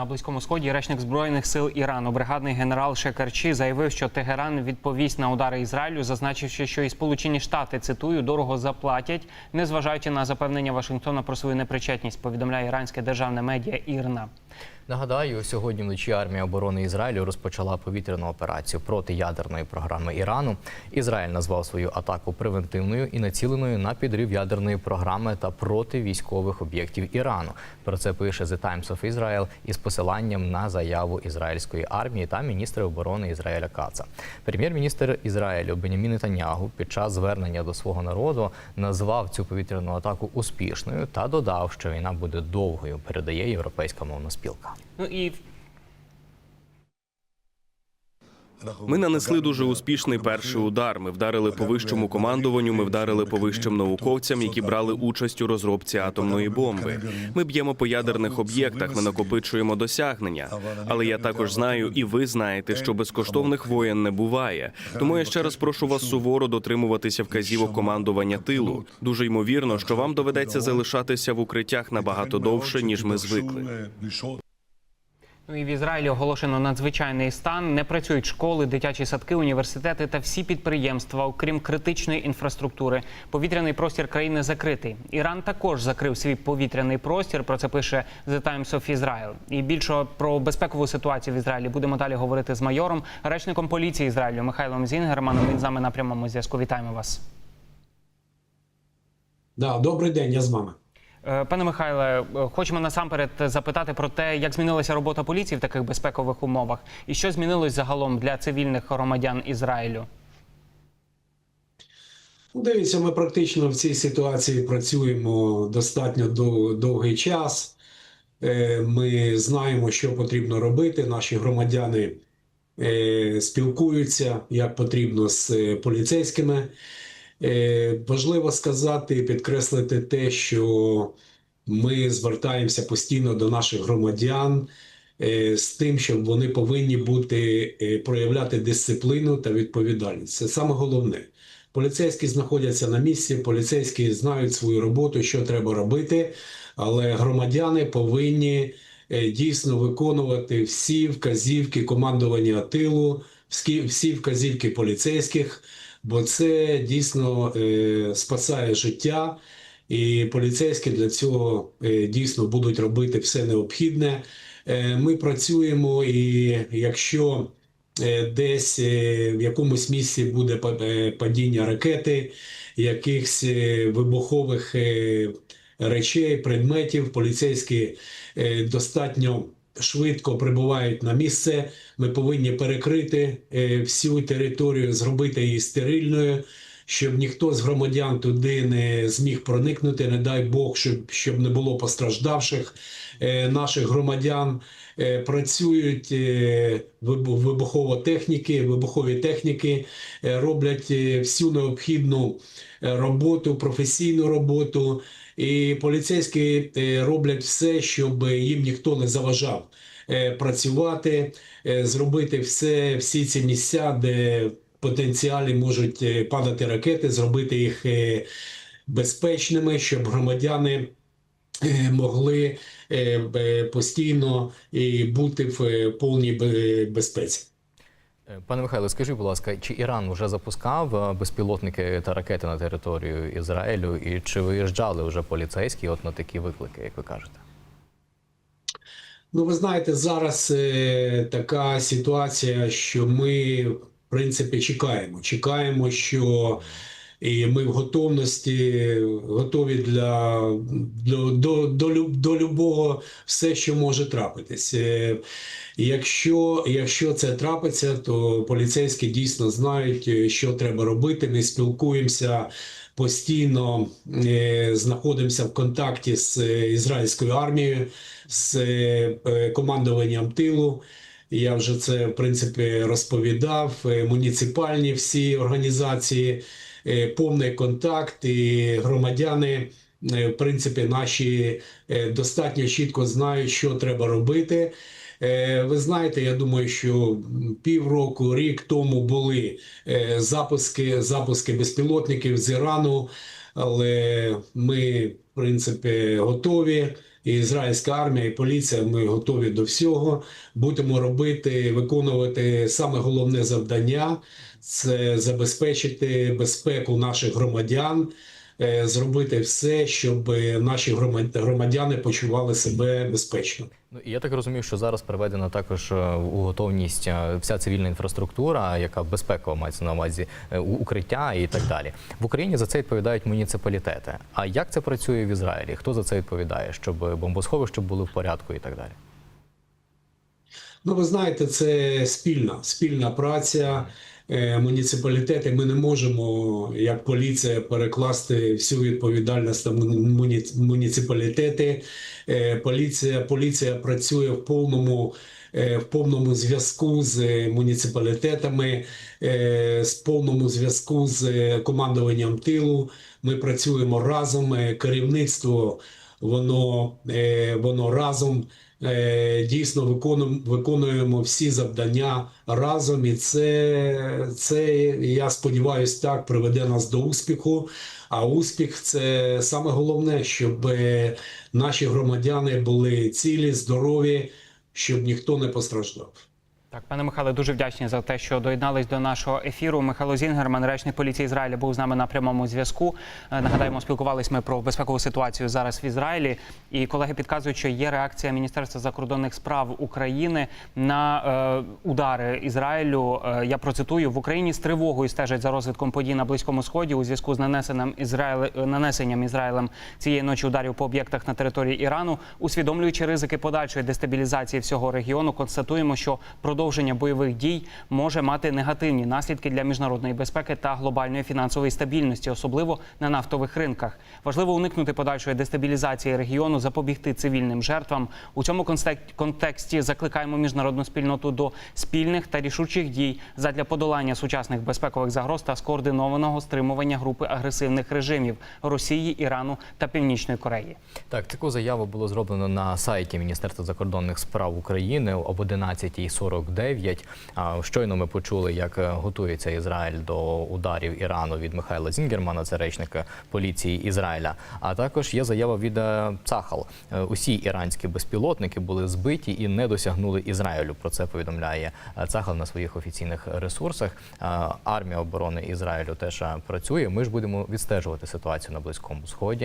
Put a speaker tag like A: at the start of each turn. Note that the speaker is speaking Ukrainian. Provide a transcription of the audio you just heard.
A: на близькому сході. Речник збройних сил Ірану, бригадний генерал Шекарчі, заявив, що Тегеран відповість на удари Ізраїлю, зазначивши, що і Сполучені Штати цитую дорого заплатять, незважаючи на запевнення Вашингтона про свою непричетність. Повідомляє іранське державне медіа Ірна.
B: Нагадаю, сьогодні вночі армія оборони Ізраїлю розпочала повітряну операцію проти ядерної програми Ірану. Ізраїль назвав свою атаку превентивною і націленою на підрив ядерної програми та проти військових об'єктів Ірану. Про це пише The Times of Israel із посиланням на заяву ізраїльської армії та міністра оборони Ізраїля Каца. Прем'єр-міністр Ізраїлю Бенямін Нетаньягу під час звернення до свого народу назвав цю повітряну атаку успішною та додав, що війна буде довгою. Передає європейська мовна спілка.
A: Ну і
C: Ми нанесли дуже успішний перший удар. Ми вдарили по вищому командуванню. Ми вдарили по вищим науковцям, які брали участь у розробці атомної бомби. Ми б'ємо по ядерних об'єктах. Ми накопичуємо досягнення. Але я також знаю, і ви знаєте, що безкоштовних воєн не буває. Тому я ще раз прошу вас суворо дотримуватися вказівок командування тилу. Дуже ймовірно, що вам доведеться залишатися в укриттях набагато довше, ніж ми звикли.
A: Ну і в Ізраїлі оголошено надзвичайний стан. Не працюють школи, дитячі садки, університети та всі підприємства, окрім критичної інфраструктури. Повітряний простір країни закритий. Іран також закрив свій повітряний простір. Про це пише The Times of Israel. І більше про безпекову ситуацію в Ізраїлі будемо далі говорити з майором, речником поліції Ізраїлю Михайлом Зінгерманом. Він з нами на прямому зв'язку. Вітаємо вас.
D: Да, добрий день, я з вами.
A: Е, Пане Михайле, е, хочемо насамперед запитати про те, як змінилася робота поліції в таких безпекових умовах, і що змінилось загалом для цивільних громадян Ізраїлю.
D: Ну, Дивіться, ми практично в цій ситуації працюємо достатньо дов- довгий час. Е, Ми знаємо, що потрібно робити. Наші громадяни спілкуються як потрібно з поліцейськими. Е, Важливо сказати, і підкреслити те, що ми звертаємося постійно до наших громадян е, з тим, щоб вони повинні бути е, проявляти дисципліну та відповідальність. Це саме головне. Поліцейські знаходяться на місці, поліцейські знають свою роботу, що треба робити, але громадяни повинні дійсно виконувати всі вказівки командування тилу, всі вказівки поліцейських, бо це дійсно е, спасає життя. І поліцейські для цього е, дійсно будуть робити все необхідне. Е, Ми працюємо, і якщо десь в якомусь місці буде падіння ракети, якихось вибухових речей, предметів, поліцейські достатньо швидко прибувають на місце. Ми повинні перекрити е, всю територію, зробити її стерильною щоб ніхто з громадян туди не зміг проникнути, не дай Бог, щоб, щоб не було постраждавших е, наших громадян. Е, працюють е, вибу- вибухово-техніки, вибухові техніки, е, роблять е, всю необхідну е, роботу, професійну роботу. І поліцейські е, роблять все, щоб їм ніхто не заважав працювати, зробити все, всі ці місця, де потенціалі можуть е, падати ракети, зробити їх е, безпечними, щоб громадяни е, могли постійно бути в повній безпеці.
B: Пане Михайло, скажіть, будь ласка, чи Іран вже запускав безпілотники та ракети на територію Ізраїлю, і чи виїжджали вже поліцейські от на такі виклики, як ви кажете?
D: Ну, ви знаєте, зараз е, така ситуація, що ми, принципі, чекаємо. Чекаємо, що і ми в готовності, готові для до, до, до, до любого все, що може трапитись. Е, Якщо, якщо це трапиться, то поліцейські дійсно знають, е, що треба робити. Ми спілкуємося постійно, е, знаходимося в контакті з ізраїльською армією, з командуванням тилу. Я вже це в принципі розповідав. Е, Муніципальні всі організації, е, повний контакт, і громадяни, е, в принципі, наші достатньо чітко знають, що треба робити. Ви знаєте, я думаю, що півроку, рік тому були запуски, запуски безпілотників з Ірану, але ми, в принципі, готові. І ізраїльська армія, і поліція. Ми готові до всього. Будемо робити, виконувати саме головне завдання це забезпечити безпеку наших громадян, е, зробити все, щоб наші громадяни почували себе безпечно.
B: Ну і я так розумію, що зараз приведена також е, у готовність е, вся цивільна інфраструктура, яка безпекова мається на увазі е, укриття і так далі. В Україні за це відповідають муніципалітети. А як це працює в Ізраїлі? Хто за це відповідає? Щоб бомбосховища були в порядку і так далі?
D: Ну, ви знаєте, це спільна спільна праця. Е, Муніципалітети ми не можемо, як поліція, перекласти всю відповідальність на муні- муніципалітети. Е, Поліція, поліція працює в повному, е, в повному зв'язку з муніципалітетами, з повному зв'язку з командуванням тилу. Ми працюємо разом. Керівництво воно, воно разом дійсно виконуємо, виконуємо всі завдання разом, і це, це я сподіваюся, так приведе нас до успіху. А успіх це саме головне, щоб е, наші громадяни були цілі, здорові, щоб ніхто не постраждав.
A: Так, пане Михайле, дуже вдячні за те, що доєднались до нашого ефіру. Михайло Зінгерман, речник поліції Ізраїля, був з нами на прямому зв'язку. Е, Нагадаємо, спілкувалися ми про безпекову ситуацію зараз в Ізраїлі. І колеги підказують, що є реакція Міністерства закордонних справ України на е, удари Ізраїлю. Е, я процитую в Україні з тривогою стежать за розвитком подій на близькому сході у зв'язку з нанесенням Ізраїле е, нанесенням Ізраїлем цієї ночі ударів по об'єктах на території Ірану, усвідомлюючи ризики подальшої дестабілізації всього регіону, констатуємо, що продовження бойових дій може мати негативні наслідки для міжнародної безпеки та глобальної фінансової стабільності, особливо на нафтових ринках. Важливо уникнути подальшої дестабілізації регіону, запобігти цивільним жертвам. У цьому контексті закликаємо міжнародну спільноту до спільних та рішучих дій задля подолання сучасних безпекових загроз та скоординованого стримування групи агресивних режимів Росії, Ірану та Північної Кореї.
B: Так таку заяву було зроблено на сайті Міністерства закордонних справ України об 11.40 49. Щойно ми почули, як е, готується Ізраїль до ударів Ірану від Михайла Зінгермана, це речника е, поліції Ізраїля. А також є заява від е, Цахал. Усі іранські безпілотники були збиті і не досягнули Ізраїлю. Про це повідомляє Цахал на своїх офіційних ресурсах. Армія оборони Ізраїлю теж працює. Ми ж будемо відстежувати ситуацію на близькому сході.